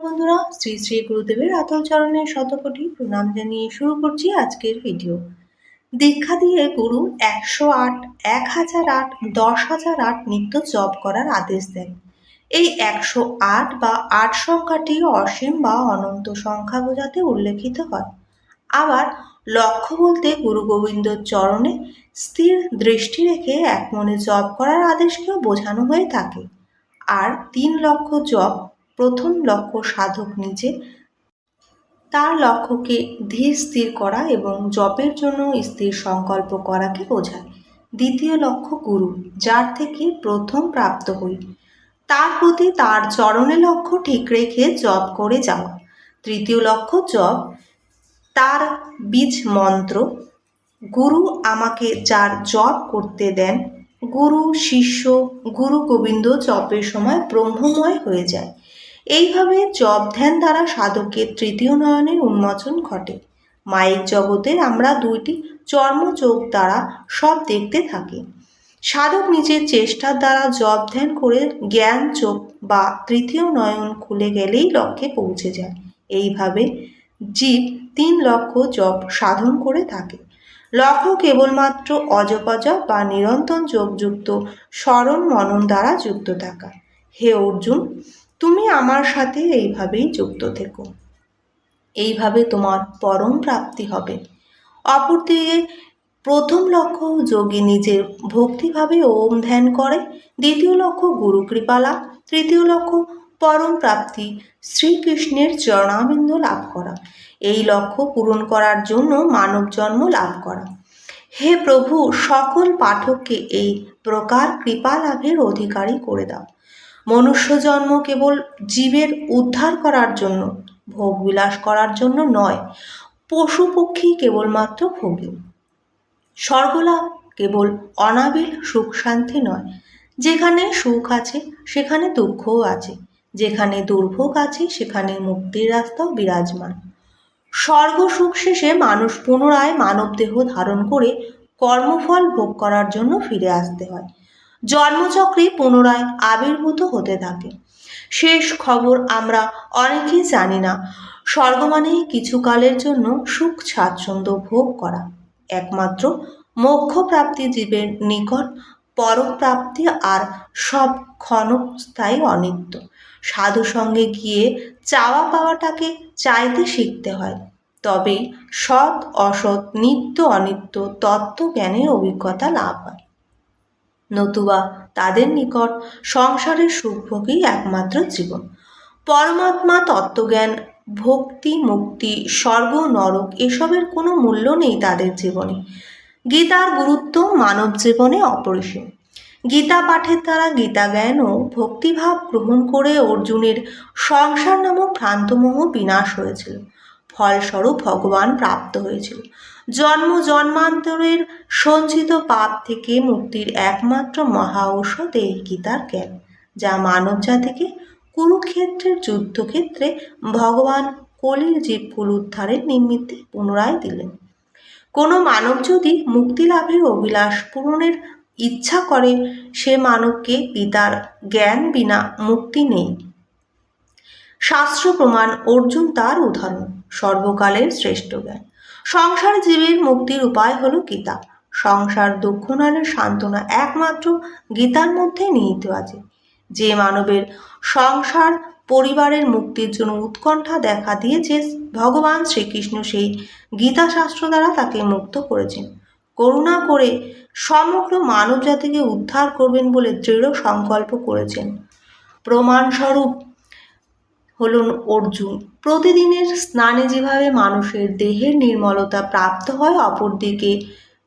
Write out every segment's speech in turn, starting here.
বন্ধুরা, শ্রী শ্রী গুরুদেবের আতল চরণে শতকোটি প্রণাম জানিয়ে শুরু করছি আজকের ভিডিও। দীক্ষা দিয়ে গুরু একশো আট, এক হাজার আট, দশ হাজার আট নিত্য জপ করার আদেশ দেন। এই একশো আট বা আট সংখ্যাটি অসীম বা অনন্ত সংখ্যা বোঝাতে উল্লেখিত হয়। আবার লক্ষ্য বলতে গুরু গোবিন্দর চরণে স্থির দৃষ্টি রেখে এক মনে জপ করার আদেশকেও বোঝানো হয়ে থাকে। আর তিন লক্ষ জপ প্রথম লক্ষ্য সাধক নিজে। তার লক্ষ্যকে ধীর স্থির করা এবং জপের জন্য স্থির সংকল্প করাকে বোঝায়। দ্বিতীয় লক্ষ্য গুরু, যার থেকে প্রথম প্রাপ্ত হই। তার প্রতি তার চরণে লক্ষ্য ঠিক রেখে জপ করে যাওয়া। তৃতীয় লক্ষ্য জপ, তার বীজ মন্ত্র, গুরু আমাকে যার জপ করতে দেন, গুরু শিষ্য, গুরু গোবিন্দ জপের সময় ব্রহ্মময় হয়ে যায়। এইভাবে জপ ধ্যান দ্বারা সাধকের তৃতীয় নয়নের উন্মোচন ঘটে। মায়ের জগতে আমরা দুইটি চর্ম চোখ দ্বারা সব দেখতে থাকি। সাধক নিজের চেষ্টার দ্বারা জপ ধ্যান করে জ্ঞান চোখ বা তৃতীয় নয়ন খুলে গেলেই লক্ষ্যে পৌঁছে যায়। এইভাবে জীব তিন লক্ষ জপ সাধন করে থাকে। লক্ষ্য কেবলমাত্র অজপজপ বা নিরন্তর যোগযুক্ত স্মরণ মনন দ্বারা যুক্ত থাকা। হে অর্জুন তুমি আমার সাথে এইভাবেই যুক্ত থেকো। এইভাবে তোমার পরম প্রাপ্তি হবে। অপরদিকে প্রথম লক্ষ্য, যোগী নিজের ভক্তিভাবে ওম ধ্যান করে। দ্বিতীয় লক্ষ্য, গুরু কৃপালা। তৃতীয় লক্ষ্য, পরম প্রাপ্তি, শ্রীকৃষ্ণের চরণাবিন্দ লাভ করা। এই লক্ষ্য পূরণ করার জন্য মানব জন্ম লাভ করা। হে প্রভু, সকল পাঠককে এই প্রকার কৃপা লাভের অধিকারী করে দাও। মনুষ্য জন্ম কেবল জীবের উদ্ধার করার জন্য, ভোগ বিলাস করার জন্য নয়, পশু পক্ষী কেবলমাত্র ভোগী। স্বর্গলাভ কেবল অনাবিল সুখ শান্তি নয়, যেখানে সুখ আছে, সেখানে দুঃখও আছে, যেখানে দুর্ভোগ আছে, সেখানে মুক্তির রাস্তাও বিরাজমান। স্বর্গ সুখ শেষে মানুষ পুনরায় মানবদেহ ধারণ করে কর্মফল ভোগ করার জন্য ফিরে আসতে হয়। জন্মচক্রে পুনরায় আবির্ভূত হতে থাকে। শেষ খবর আমরা অনেকেই জানি না। স্বর্গ মানে কিছুকালের জন্য সুখ স্বাচ্ছন্দ্য ভোগ করা। একমাত্র মোক্ষ প্রাপ্তি জীবের নিকট পরপ্রাপ্তি আর সব ক্ষণস্থায়ী অনিত্য। সাধু সঙ্গে গিয়ে চাওয়া পাওয়াটাকে চাইতে শিখতে হয়। তবে সৎ, অসৎ, নিত্য অনিত্য তত্ত্বজ্ঞানের অভিজ্ঞতা লাভ হয়। নতুবা তাদের নিকট সংসারের সুখভোগই একমাত্র জীবন। পরমাত্মা, তত্ত্বজ্ঞান, ভক্তি, মুক্তি, স্বর্গ, নরক এসবের কোনো মূল্য নেই তাদের জীবনে। গীতার গুরুত্ব মানব জীবনে অপরিসীম। গীতা পাঠের দ্বারা গীতা জ্ঞান ও ভক্তিভাব গ্রহণ করে অর্জুনের সংসার নামক ভ্রান্তমোহ বিনাশ হয়েছিল। ফলস্বরূপ ভগবান প্রাপ্ত হয়েছিল। জন্ম জন্মান্তরের সঞ্চিত পাপ থেকে মুক্তির একমাত্র মহা ঔষধ এই গীতার জ্ঞান, যা মানব জাতিকে কুরুক্ষেত্রের যুদ্ধক্ষেত্রে ভগবান কলির জীবকুল উদ্ধারের নিমিত্তে পুনরায় দিলেন। কোনো মানব যদি মুক্তি লাভের অভিলাষ পূরণের ইচ্ছা করে, সে মানবকে গীতার জ্ঞান বিনা মুক্তি নেই। শাস্ত্র প্রমাণ অর্জুন তার উদাহরণ, সর্বকালের শ্রেষ্ঠ জ্ঞান। সংসার জীবের মুক্তির উপায় হলো গীতা। সংসার, দুঃখ নালের সান্ত্বনা একমাত্র গীতার মধ্যে নিহিত আছে। যে মানবের সংসার পরিবারের মুক্তির জন্য উৎকণ্ঠা দেখা দিয়েছে, ভগবান শ্রীকৃষ্ণ সেই গীতা শাস্ত্র দ্বারা তাকে মুক্ত করেছেন। করুণা করে সমগ্র মানব জাতিকে উদ্ধার করবেন বলে দৃঢ় সংকল্প করেছেন। প্রমাণস্বরূপ হলেন অর্জুন। প্রতিদিনের স্নানে যেভাবে মানুষের দেহের নির্মলতা প্রাপ্ত হয় অপরদিকে,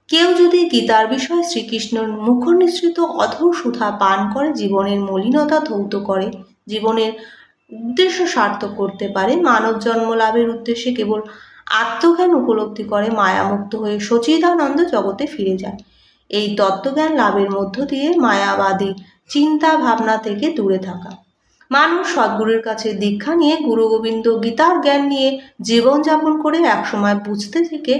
কেউ যদি গীতার বিষয়ে শ্রীকৃষ্ণর মুখনিসৃত অধর সুধা পান করে, জীবনের মলিনতা ধৌত করে, জীবনের উদ্দেশ্য সার্থক করতে পারে, মানব জন্ম লাভের উদ্দেশ্যে কেবল আত্মজ্ঞান উপলব্ধি করে মায়ামুক্ত হয়ে সচিদানন্দ জগতে ফিরে যায়। এই তত্ত্বজ্ঞান লাভের মধ্য দিয়ে মায়াবাদী চিন্তা ভাবনা থেকে দূরে থাকা। মানুষ সদ্গুরুর কাছে দীক্ষা নিয়ে গুরু গোবিন্দ গীতার জ্ঞান নিয়ে জীবনযাপন করে একসময় বুঝতে থেকে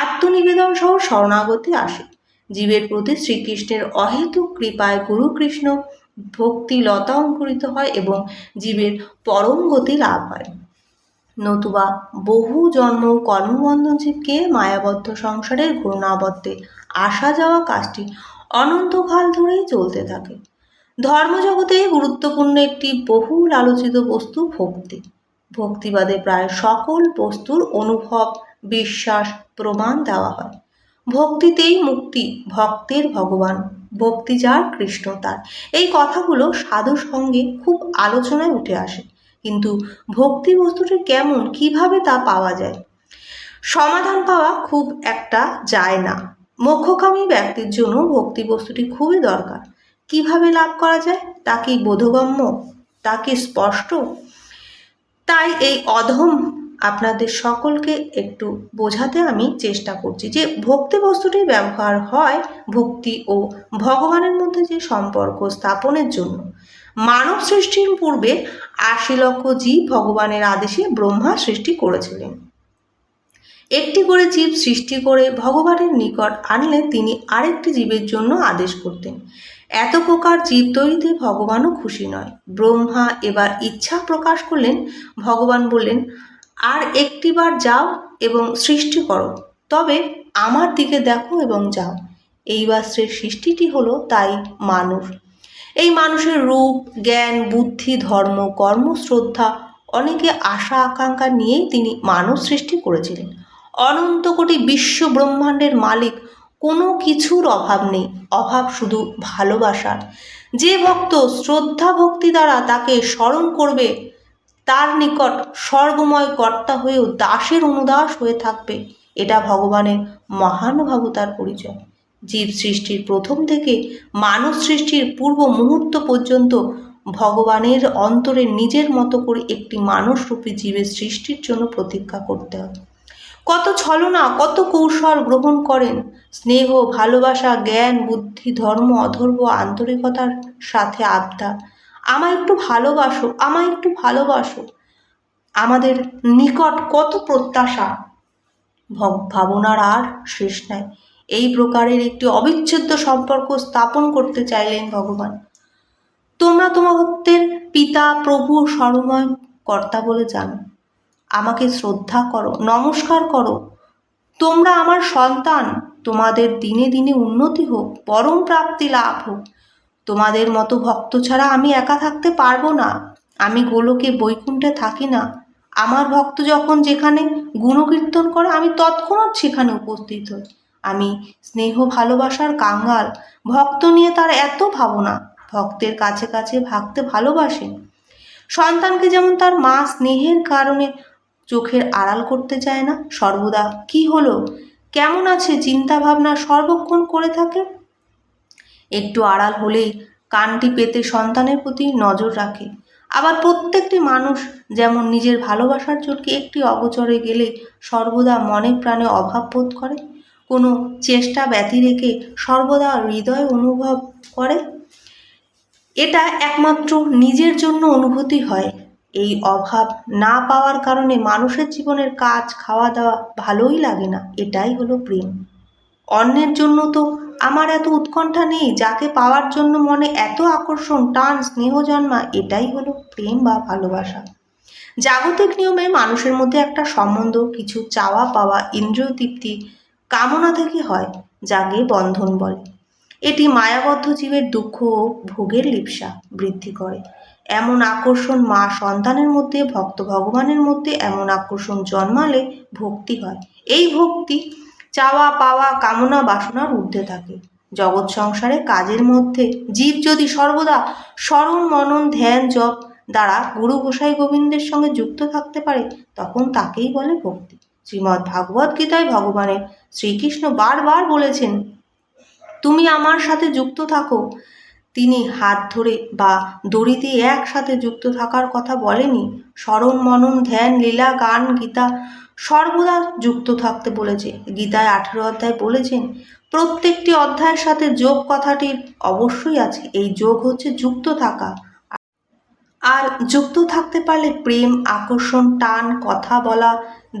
আত্মনিবেদন সহ শরণাগতি আসে। জীবের প্রতি শ্রীকৃষ্ণের অহেতুক কৃপায় গুরু কৃষ্ণ ভক্তি লতা অঙ্কুরিত হয় এবং জীবের পরম গতি লাভ হয়। নতুবা বহু জন্ম কর্মবন্ধন জীবকে মায়াবদ্ধ সংসারের ঘূর্ণাবর্তে আসা যাওয়া কাজটি অনন্তকাল ধরেই চলতে থাকে। ধর্মজগতে গুরুত্বপূর্ণ একটি বহুল আলোচিত বস্তু ভক্তি। ভক্তিবাদে প্রায় সকল বস্তুর অনুভব, বিশ্বাস, প্রমাণ দেওয়া হয়। ভক্তিতেই মুক্তি, ভক্তের ভগবান, ভক্তি যার কৃষ্ণ তার। এই কথাগুলো সাধু সঙ্গে খুব আলোচনায় উঠে আসে। কিন্তু ভক্তি বস্তুটি কেমন, কীভাবে তা পাওয়া যায়? সমাধান পাওয়া খুব একটা যায় না। মোক্ষকামী ব্যক্তির জন্য ভক্তি বস্তুটি খুবই দরকার। কীভাবে লাভ করা যায়? তা কি বোধগম্য? তা কি স্পষ্ট? তাই এই অধম আপনাদের সকলকে একটু বোঝাতে আমি চেষ্টা করছি যে ভক্তি বস্তুটির ব্যবহার হয় ভক্তি ও ভগবানের মধ্যে যে সম্পর্ক স্থাপনের জন্য। মানব সৃষ্টির পূর্বে আশি লক্ষ জীব ভগবানের আদেশে ব্রহ্মা সৃষ্টি করেছিলেন। একটি করে জীব সৃষ্টি করে ভগবানের নিকট আনলে তিনি আরেকটি জীবের জন্য আদেশ করতেন। এত প্রকার জীব তৈরিতে ভগবানও খুশি নয়। ব্রহ্মা এবার ইচ্ছা প্রকাশ করলেন, ভগবান বললেন, আর একটিবার যাও এবং সৃষ্টি করো। তবে আমার দিকে দেখো এবং যাও। এইবার সে সৃষ্টিটি হলো তাই মানুষ। এই মানুষের রূপ, জ্ঞান, বুদ্ধি, ধর্ম, কর্ম, শ্রদ্ধা অনেকে আশা, আকাঙ্ক্ষা নিয়েই তিনি মানব সৃষ্টি করেছিলেন। অনন্ত কোটি বিশ্ব ব্রহ্মাণ্ডের মালিক কোনো কিছুর অভাব নেই। অভাব শুধু ভালোবাসার। যে ভক্ত শ্রদ্ধা ভক্তি দ্বারা তাকে স্মরণ করবে, তার নিকট স্বর্গময় কর্তা হয়েও দাসের অনুদাস হয়ে থাকবে। এটা ভগবানের মহানুভাবতার পরিচয়। জীব সৃষ্টির প্রথম থেকে মানব সৃষ্টির পূর্ব মুহূর্ত পর্যন্ত ভগবানের অন্তরে নিজের মতো করে একটি মানুষরূপী জীবের সৃষ্টির জন্য প্রতীক্ষা করতে হবে। কত ছলনা, কত কৌশল গ্রহণ করেন। স্নেহ, ভালোবাসা, জ্ঞান, বুদ্ধি, ধর্ম, অধর্ম, আন্তরিকতার সাথে আবদার আমায় একটু ভালোবাসো, আমায় একটু ভালোবাসো। আমাদের নিকট কত প্রত্যাশা। ভাবনার আর শেষ নাই। এই প্রকারের একটি অবিচ্ছেদ্য সম্পর্ক স্থাপন করতে চাইলেন ভগবান। তোমরা তোমাদের পিতা, প্রভু সর্বময় কর্তা বলে জানো। আমাকে শ্রদ্ধা করো, নমস্কার করো। তোমরা আমার সন্তান, তোমাদের দিনে দিনে উন্নতি হোক, পরম প্রাপ্তি লাভ হোক। তোমাদের মতো ভক্ত ছাড়া আমি একা থাকতে পারব না, আমি গোলকে বৈকুণ্ঠে থাকি না। আমার ভক্ত যখন যেখানে গুণকীর্তন করে, আমি তৎক্ষণাৎ সেখানে উপস্থিত হই। আমি স্নেহ ভালোবাসার কাঙ্গাল, ভক্ত নিয়ে তার এত ভাবনা, ভক্তের কাছে কাছে ভাগতে ভালোবাসে। সন্তানকে যেমন তার মা স্নেহের কারণে চোখের আড়াল করতে চায় না। সর্বদা কি হলো? কেমন আছে চিন্তা ভাবনা সর্বক্ষণ করে থাকে? একটু আড়াল হলেই কানটি পেতে সন্তানের প্রতি নজর রাখে। আবার প্রত্যেকটি মানুষ যেমন নিজের ভালোবাসার জোরকে একটি অগোচরে গেলে সর্বদা মনে প্রাণে অভাব বোধ করে। কোনো চেষ্টা ব্যতি রেখে সর্বদা হৃদয় অনুভব করে। এটা একমাত্র নিজের জন্য অনুভূতি হয়। এই অভাব না পাওয়ার কারণে মানুষের জীবনের কাজ খাওয়া দাওয়া ভালোই লাগে না। এটাই হলো প্রেম। অন্যের জন্য তো আমার এত উৎকণ্ঠা নেই, যাকে পাওয়ার জন্য মনে এত আকর্ষণ, টান, স্নেহ জন্মা এটাই হলো প্রেম বা ভালোবাসা। জাগতিক নিয়মে মানুষের মধ্যে একটা সম্বন্ধ, কিছু চাওয়া পাওয়া ইন্দ্রিয় তৃপ্তি কামনা থেকে হয়, যাকে বন্ধন বলে। এটি মায়াবদ্ধ জীবের দুঃখ ও ভোগের লিপসা বৃদ্ধি করে। এমন আকর্ষণ মা সন্তানের মধ্যে, ভক্ত ভগবানের মধ্যে এমন আকর্ষণ জন্মালে ভক্তি হয়। এই ভক্তি চাওয়া, পাওয়া, কামনা, বাসনার ঊর্ধ্বে থাকে। জগৎ সংসারে কাজের মধ্যে জীব যদি সর্বদা স্মরণ, মনন, ধ্যান, জপ দ্বারা গুরু গোসাই গোবিন্দের সঙ্গে যুক্ত থাকতে পারে, তখন তাকেই বলে ভক্তি। শ্রীমদ্ ভাগবত গীতায় ভগবানের শ্রীকৃষ্ণ বারবার বলেছেন তুমি আমার সাথে যুক্ত থাকো। তিনি হাত ধরে বা দড়ি দিয়ে একসাথে যুক্ত থাকার কথা বলেনি। স্মরণ মনন, ধ্যান, লীলা, গান, গীতা সর্বদা যুক্ত থাকতে বলেছে। গীতায় আঠেরো অধ্যায় বলেছেন, প্রত্যেকটি অধ্যায়ের সাথে যোগ কথাটির অবশ্যই আছে। এই যোগ হচ্ছে যুক্ত থাকা। আর যুক্ত থাকতে পারলে প্রেম, আকর্ষণ, টান, কথা বলা,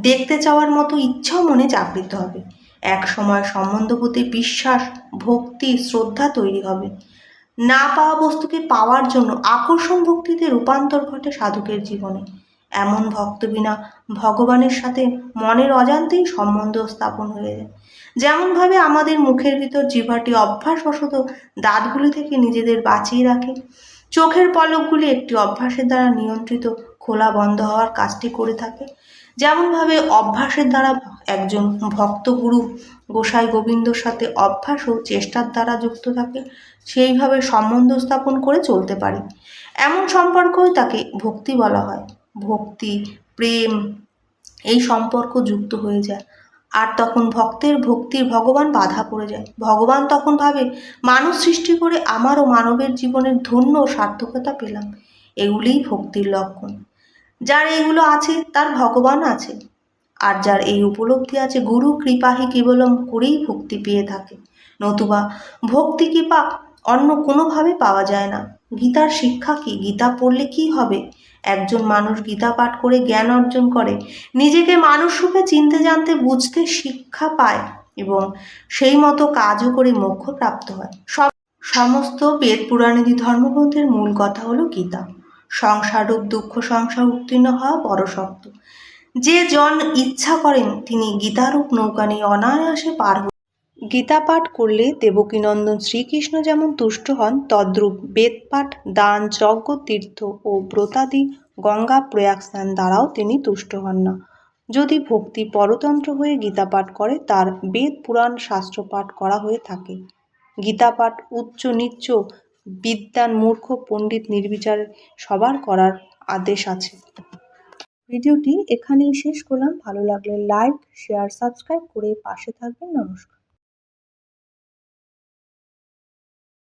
দেখতে চাওয়ার মতো ইচ্ছাও মনে জাগৃত হবে। এক সময় সম্বন্ধ প্রতি বিশ্বাস, ভক্তি, শ্রদ্ধা তৈরি হবে। না পাওয়া বস্তুকে পাওয়ার জন্য আকর্ষণ ভক্তিতে রূপান্তর ঘটে সাধকের জীবনে। এমন ভক্ত বিনা ভগবানের সাথে মনের অজান্তেই সম্বন্ধ স্থাপন হয়ে যায়। যেমনভাবে আমাদের মুখের ভিতর জিভাটি অভ্যাসবশত দাঁতগুলি থেকে নিজেদের বাঁচিয়ে রাখে, চোখের পলকগুলি একটি অভ্যাসের দ্বারা নিয়ন্ত্রিত, খোলা বন্ধ হওয়ার কাজটি করে থাকে। যেমনভাবে অভ্যাসের দ্বারা একজন ভক্তগুরু গোসাই গোবিন্দর সাথে অভ্যাস ও চেষ্টার দ্বারা যুক্ত থাকে, সেইভাবে সম্বন্ধ স্থাপন করে চলতে পারে। এমন সম্পর্কই তাকে ভক্তি বলা হয়। ভক্তি, প্রেম, এই সম্পর্ক যুক্ত হয়ে যায়। আর তখন ভক্তের ভক্তির ভগবান বাধা পড়ে যায়। ভগবান তখন ভাবে, মানুষ সৃষ্টি করে আমারও মানবের জীবনের ধন্য সার্থকতা পেলাম। এগুলিই ভক্তির লক্ষণ। যার এইগুলো আছে, তার ভগবান আছে। আর যার এই উপলব্ধি আছে, গুরু কৃপাহি কেবলম করেই ভক্তি পেয়ে থাকে। নতুবা ভক্তি কৃপা অন্য কোনোভাবে পাওয়া যায় না। গীতার শিক্ষা কি? গীতা পড়লে কি হবে? একজন মানুষ গীতা পাঠ করে জ্ঞান অর্জন করে, নিজেকে মানুষ রূপে চিনতে জানতে বুঝতে শিক্ষা পায় এবং সেই মতো কাজও করে মোক্ষ প্রাপ্ত হয়। সব সমস্ত বেদ পুরাণাদি ধর্মগ্রন্থের মূল কথা হলো গীতা। সংসাররূপ, দুঃখ সংসার উত্তীর্ণ হওয়া বড় শক্ত। যে জন ইচ্ছা করেন, তিনি গীতারূপ নৌকা নিয়ে অনায়াসে পার গীতা পাঠ করলে দেবকীনন্দন শ্রীকৃষ্ণ যেমন তুষ্ট হন, তদ্রূপ বেদপাঠ দান, যজ্ঞ, তীর্থ ও ব্রতাদি গঙ্গা প্রয়াগ স্নান দ্বারাও তিনি তুষ্ট হন না। যদি ভক্তি পরতন্ত্র হয়ে গীতা পাঠ করে, তার বেদ পুরাণ শাস্ত্র পাঠ করা হয়ে থাকে। গীতা পাঠ উচ্চ, নিচ্চ বিদ্যান মূর্খ পণ্ডিত নির্বিচারে সবার করার আদেশ আছে। ভিডিওটি এখানেই শেষ করলাম। ভালো লাগলে লাইক শেয়ার সাবস্ক্রাইব করে পাশে থাকবেন। নমস্কার।